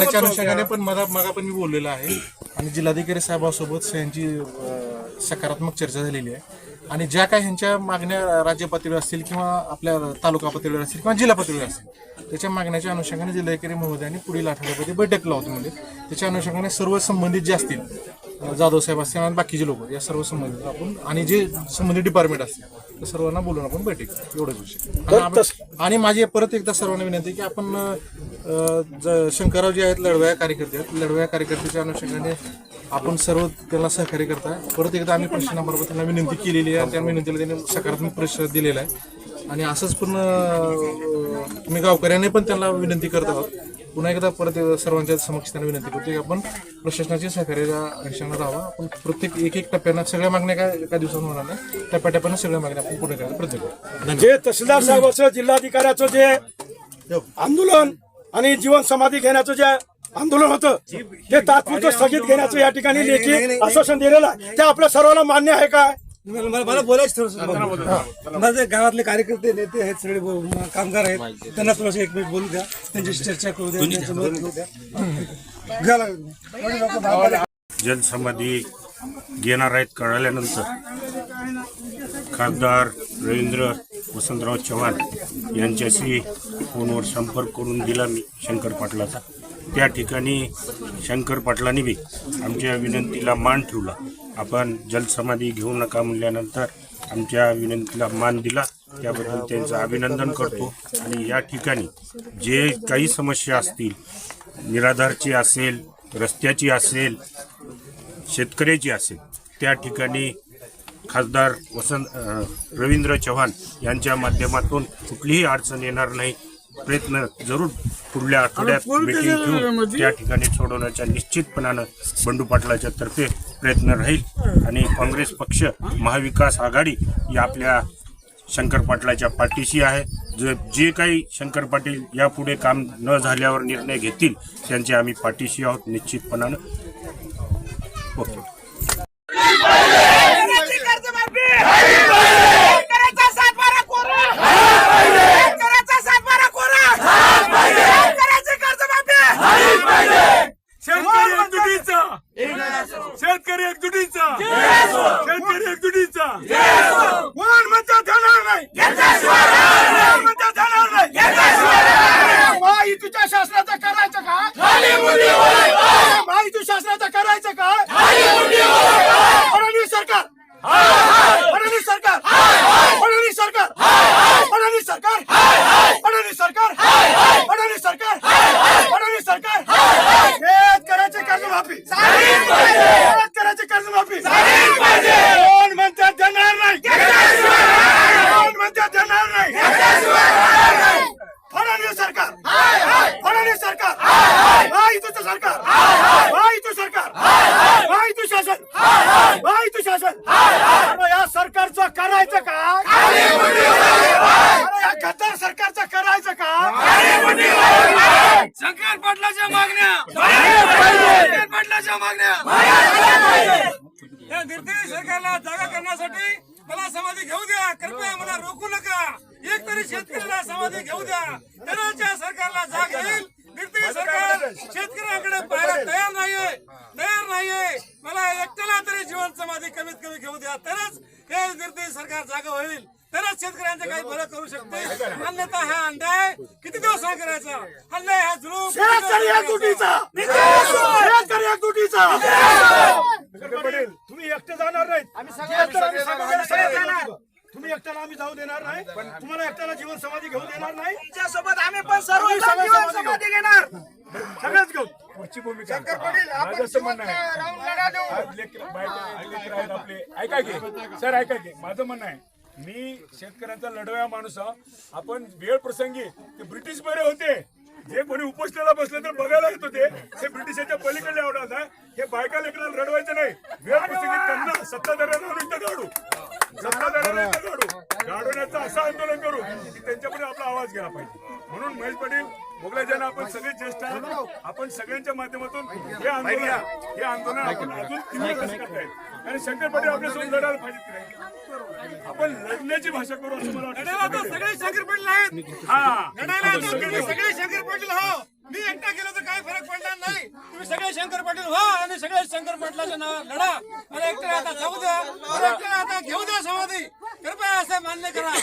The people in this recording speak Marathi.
मागण्याच्या अनुषंगाने पण मला मगा पण मी बोललेलो आहे. आणि जिल्हाधिकारी साहेबांसोबत यांची सकारात्मक चर्चा झालेली आहे. आणि ज्या काही ह्यांच्या मागण्या राज्य पातळीवर असतील किंवा आपल्या तालुका पातळीवर असतील किंवा जिल्हा पातळीवर असतील त्याच्या मागण्याच्या अनुषंगाने जिल्हाधिकारी महोदयांनी पुढील आठवड्यामध्ये बैठक लावतो म्हणजे त्याच्या अनुषंगाने सर्व संबंधित जे असतील जाधव साहेब असतील आणि बाकीचे लोक या सर्व संबंधित आपण आणि जे संबंधित डिपार्टमेंट असतील त्या सर्वांना बोलून आपण बैठक. एवढंच विषय. आणि आपण- आणि माझी परत एकदा सर्वांना विनंती आहे की आपण अं, ज- शंकरराव जे आहेत लढवया कार्यकर्ते आहेत. लढवया कार्यकर्त्याच्या अनुषंगाने आपण सर्व त्यांना सहकार्य करताय. परत एकदा आम्ही प्रशासनाबरोबर त्यांना विनंती केलेली आहे. आणि त्या विनंतीला त्यांनी सकारात्मक प्रतिसाद दिलेला आहे. आणि असंच पूर्ण अं, तुम्ही गावकऱ्यांनी पण त्यांना विनंती करत आहोत. पुन्हा एकदा परत सर्वांच्या समक्ष त्यांना विनंती करतो की आपण प्रशासनाच्या सहकार्याच्या अनुषंगाने राहावं. आपण प्रत्येक एक एक टप्प्यानं सगळ्या मागण्या काय एका दिवसात होणार नाही. टप्प्याटप्प्यानं सगळ्या मागण्या आपण पूर्ण करायला प्रयत्न करू. धन्यवाद. जे तहसीलदार साहेबाचं जिल्हाधिकाऱ्याचं जे आंदोलन आणि जीवन समाधी घेण्याचं जे आंदोलन होतं ते तात्पुरतं स्थगित घेण्याचं या ठिकाणी लेखी आश्वासन दिलेलं आहे. ते आपल्या सर्वांना मान्य आहे काय? मला मला- बोलायचं माझे गावातले कार्यकर्ते नेते आहेत सगळे ब- कामगार आहेत त्यांना थोडस एक मिनिट बोलू द्या. त्यांच्याशी चर्चा करू द्या त्यांचं मत घेऊ द्या. घ्या लागेल. एवढे लोकं बाहेर- जनसमाधी घेणार आहेत कळाल्यानंतर. खासदार रवींद्र वसंतराव चव्हाण यांच्याशी फोनवर संपर्क करून दिला मी शंकर पाटलाचा. त्या ठिकाणी शंकर पाटलांनी बी आमच्या विनंतीला मान ठेवला. आपण जलसमाधी घेऊ नका म्हणल्यानंतर आमच्या विनंतीला मान दिला. त्याबद्दल त्यांचं अभिनंदन करतो. आणि या ठिकाणी जे काही समस्या असतील निराधारची असेल रस्त्याची असेल शेतकऱ्याची असेल त्या ठिकाणी खासदार वसंत रवींद्र चव्हाण यांच्या माध्यमातून कुठलीही अडचण येणार नाही. प्रयत्न जरूर पुढल्या आठवड्यात मिटिंग घेऊन त्या ठिकाणी सोडवण्याच्या निश्चितपणानं बंडू पाटलाच्या तर्फे प्रयत्न राहील. आणि काँग्रेस पक्ष महाविकास आघाडी या आपल्या शंकर पाटलाच्या पाठीशी आहे. जे जे काही शंकर पाटील यापुढे काम न झाल्यावर निर्णय घेतील त्यांचे आम्ही पाठीशी आहोत निश्चितपणानं. ओके शेतकऱ्याची कर्जमाफी शेतकऱ्याचा सातबारा कोरा शेतकऱ्याचा सातबारा कोरा शेतकऱ्याची कर्जमाफी शेतकरी एकजुटीचा शेतकरी एकजुटीचा शेतकरी एकजुटीचा कोण म्हणतात जाणार नाही कोण म्हणतात जाणार नाही महायुतीच्या शासनाचं करायचं का महायुती शासनाचं करायचं का फडणवीस सरकार फडणवीस सरकार फडणवीस सरकार फडणवीस सरकार फडणवीस सरकार फडणवीस सरकार फडणवीस सरकार शेतकऱ्याची कर्जमाफी शेतकऱ्याची कर्जमाफी कोण म्हणतात देणार नाही कोण म्हणतात देणार नाही फडणवीस सरकार फडणवीस सरकार महायुतीचं सरकार. महायुती सरकार. महायुती शासन. महायुती शासन. अरे या सरकारचं करायचं का? या गद्दार सरकारचं करायचं का? शंकर पाटलाच्या मागण्या. शंकर पाटलाच्या मागण्या. निर्दयी सरकारला जागा करण्यासाठी मला समाधी घेऊ द्या. कृपया मला रोखू नका. एक तरी शेतकऱ्याला समाधी घेऊ द्या. तरच या सरकारला जाग येईल. निर्दयी सरकार शेतकऱ्याकडे पाहायला तयार नाहीये. तयार नाहीये. मला एकट्याला तरी जीवन समाधी कमीत कमी घेऊ द्या. तरच हे निर्दयी सरकार जागा होईल. तरच शेतकऱ्यांचं काही भलं करू शकते. अन्यथा हा अन्याय किती दिवस सहन करायचा? अन्याय हा पटेल तुम्ही एकटे जाणार जाणार. तुम्ही एकट्याला आम्ही जाऊ देणार नाही. तुम्हाला एकट्याला जीवन समाधी घेऊ देणार नाही. घेणार. घेऊ. पुढची भूमिका माझं म्हणणं आहे. आपले. ऐका सर ऐका की. माझं म्हणणं आहे मी शेतकऱ्यांचा लढवया माणूस. आपण वेळ प्रसंगी ते ब्रिटिश बरे होते. जे कोणी उपोषणाला बसले तर बघायला येत होते. ते ब्रिटिशाच्या पलीकडे आवडत आहे. हे बायका लेकराला लढवायचं नाही. वेळ प्रसंगी त्यांना सत्ताधाऱ्यांना इथं काढू. सत्ताधाऱ्यांना इथं काढू. गाडवण्याचं असं आंदोलन करू की त्यांच्यापुढे आपला आवाज गेला पाहिजे. म्हणून महेश पाटील मोगलायजाना आपण सगळे ज्येष्ठ आहोत. आपण सगळ्यांच्या माध्यमातून हे आंदोलन हे आंदोलन आपण अजून तीव्र कसं करताय? आणि शंकर पाटील आपल्यासोबत लढायला पाहिजे आपण लढण्याची भाषा करू असं मला वाटतं. सगळे शंकर पाटील आहेत. हा. सगळे शंकर पाटील हो. मी एकटा केलं तर काही फरक पडणार नाही. तुम्ही सगळे शंकर पाटील हो. आणि सगळे शंकर पाटलाच्या नावावर लढा. आणि एकट्या आता जाऊ द्या. एकट्या आता घेऊ द्या समाधी. कृपया असं मान्य करा.